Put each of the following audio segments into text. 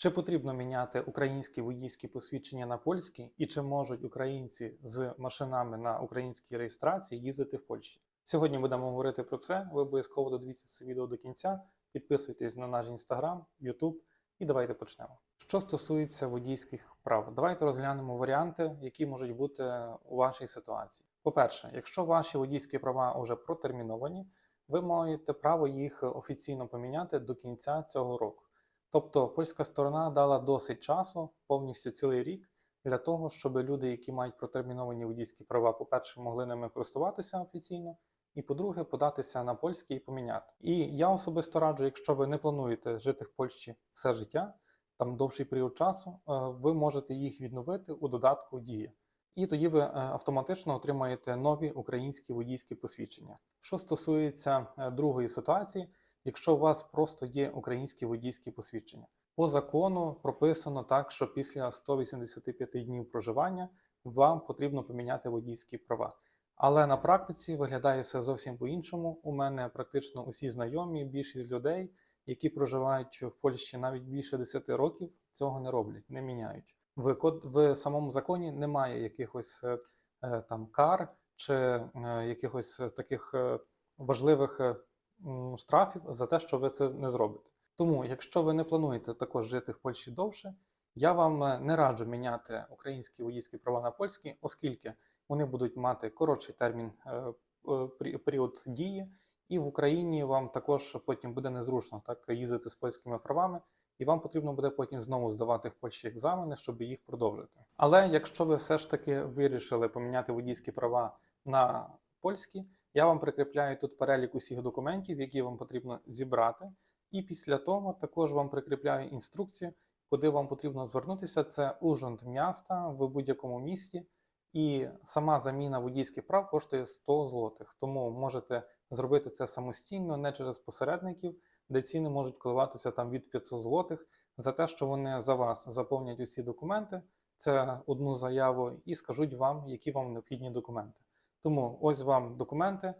Чи потрібно міняти українські водійські посвідчення на польські, і чи можуть українці з машинами на українській реєстрації їздити в Польщі? Сьогодні будемо говорити про це. Ви обов'язково додивіться це відео до кінця. Підписуйтесь на наш інстаграм, Ютуб і давайте почнемо. Що стосується водійських прав, давайте розглянемо варіанти, які можуть бути у вашій ситуації. По-перше, якщо ваші водійські права вже протерміновані, ви маєте право їх офіційно поміняти до кінця цього року. Тобто польська сторона дала досить часу, повністю цілий рік, для того, щоб люди, які мають протерміновані водійські права, по-перше, могли ними користуватися офіційно, і по-друге, податися на польські і поміняти. І я особисто раджу, якщо ви не плануєте жити в Польщі все життя, там довший період часу, е, ви можете їх відновити у додатку Дія. І тоді ви е, автоматично отримаєте нові українські водійські посвідчення. Що стосується е, другої ситуації, якщо у вас просто є українські водійські посвідчення. По закону прописано так, що після 185 днів проживання вам потрібно поміняти водійські права. Але на практиці виглядає все зовсім по-іншому. У мене практично усі знайомі, більшість людей, які проживають в Польщі навіть більше 10 років, цього не роблять, не міняють. В в самому законі немає якихось е, е, там кар чи е, якихось таких важливих штрафів за те, що ви це не зробите. Тому, якщо ви не плануєте також жити в Польщі довше, я вам е, не раджу міняти українські водійські права на польські, оскільки вони будуть мати коротший термін е, е, пері- період дії, і в Україні вам також потім буде незручно так їздити з польськими правами, і вам потрібно буде потім знову здавати в Польщі екзамени, щоб їх продовжити. Але якщо ви все ж таки вирішили поміняти водійські права на польські, я вам прикріпляю тут перелік усіх документів, які вам потрібно зібрати. І після того також вам прикріпляю інструкцію, куди вам потрібно звернутися. Це Ужонт міста в будь-якому місті. І сама заміна водійських прав коштує 100 злотих. Тому можете зробити це самостійно, не через посередників, де ціни можуть коливатися там від 500 злотих за те, що вони за вас заповнять усі документи, це одну заяву, і скажуть вам, які вам необхідні документи. Тому ось вам документи,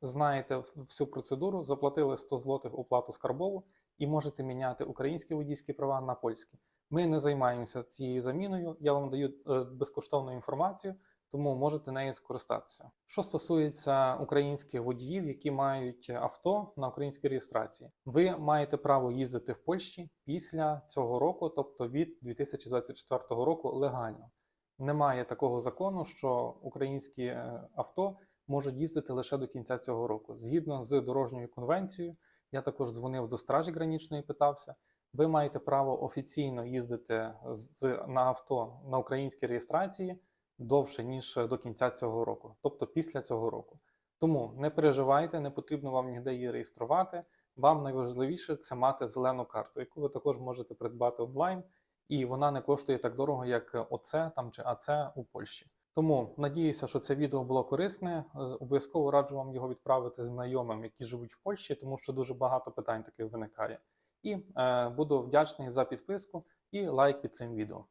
знаєте всю процедуру, заплатили 100 злотих оплату скарбову і можете міняти українські водійські права на польські. Ми не займаємося цією заміною. Я вам даю е, безкоштовну інформацію, тому можете нею скористатися. Що стосується українських водіїв, які мають авто на українській реєстрації, ви маєте право їздити в Польщі після цього року, тобто від 2024 року, легально. Немає такого закону, що українські е, авто можуть їздити лише до кінця цього року. Згідно з дорожньою конвенцією, я також дзвонив до стражі гранічної, питався. Ви маєте право офіційно їздити з, на авто на українській реєстрації довше, ніж до кінця цього року, тобто після цього року. Тому не переживайте, не потрібно вам ніде її реєструвати. Вам найважливіше це мати зелену карту, яку ви також можете придбати онлайн, і вона не коштує так дорого, як ОЦ там чи АЦ у Польщі. Тому надіюся, що це відео було корисне. Е, Обов'язково раджу вам його відправити знайомим, які живуть в Польщі, тому що дуже багато питань таких виникає. І е, буду вдячний за підписку і лайк під цим відео.